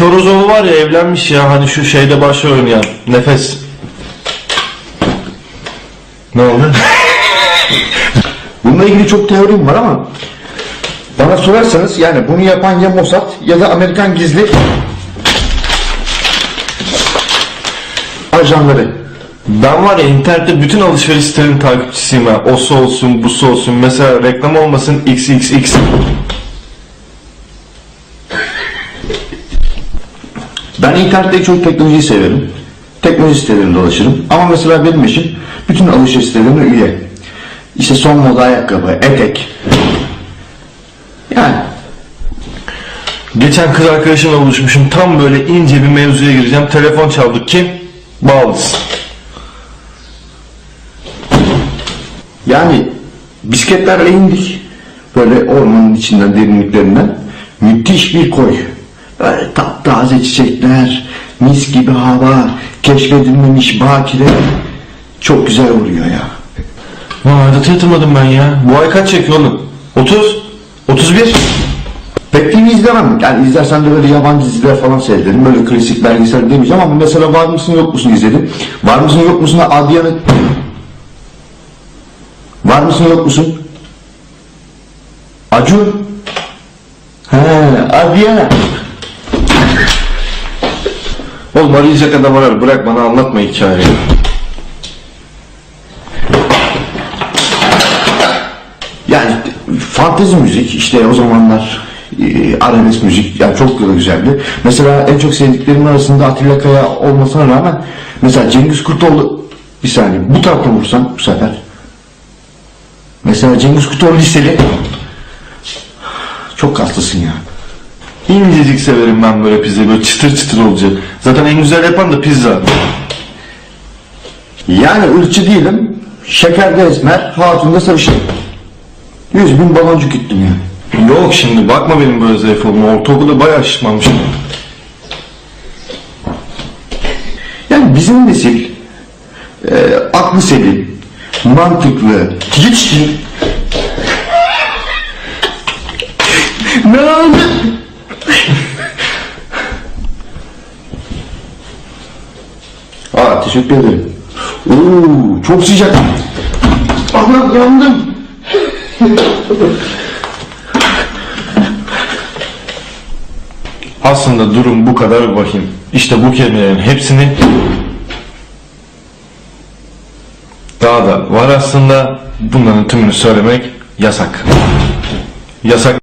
Torozoğlu var ya evlenmiş ya hani şu şeyde başrol oynayan Nefes. Ne oldu? Bununla ilgili çok teorim var ama bana sorarsanız yani bunu yapan ya Mossad ya da Amerikan gizli ajanları. Ben var ya internette bütün alışveriş sitelerinin takipçisiyim ha. Osu olsun, busu olsun. Mesela reklam olmasın XXX. Ben internette çok teknolojiyi severim. Teknoloji sitelerinde dolaşırım. Ama mesela benim eşim bütün alışveriş sitelerine üye. İşte son moda ayakkabı, etek. Yani Geçen kız arkadaşımla buluşmuşum. Tam böyle ince bir mevzuya gireceğim. Telefon çaldık. Kim? Baldız. Yani bisikletlerle indik. Böyle ormanın içinden derinliklerinden. Müthiş bir koy. Böyle taptaze çiçekler, mis gibi hava, keşfedilmemiş bakire. Çok güzel vuruyor ya. Vay adata yatırmadım ben ya. Bu ay kaç çekiyor oğlum? 30? 31? Pek TV izlemem. Yani izlersen de böyle yabancı diziler falan seyrederim. Böyle klasik belgesel demeyeceğim ama mesela Var mısın yok musun izledim. Var mısın yok musun Adyan'ı... Var mısın yok musun? Acun. He, Adyan. Oğlum arayacak adam arar. Bırak bana anlatma hikayeyi. Yani fantezi müzik işte o zamanlar e, arabesk müzik yani çok da güzeldi. Mesela en çok sevdiklerimin arasında Atilla Kaya olmasına rağmen mesela Cengiz Kurtoğlu bir saniye bu taraftan vursam bu sefer. Mesela Cengiz Kurtoğlu liseli çok kaslısın ya. İncecik severim ben böyle pizzayı. Böyle çıtır çıtır olacak. Zaten en güzel yapan da pizza. Yani ırkçı değilim. Şekerde esmer, hatunda sarışın. Yüz bin baloncuk gittim yani. Yok şimdi bakma benim böyle zayıf olduğuma. Ortaokulda bayağı şişmanmışım. Yani bizim nesil e, aklı selim, mantıklı, hiç teşekkür ederim. Oo, çok sıcak. Aman yandım. Aslında durum bu kadar vahim. İşte bu kelimelerin hepsini daha da var aslında bunların tümünü söylemek yasak. Yasak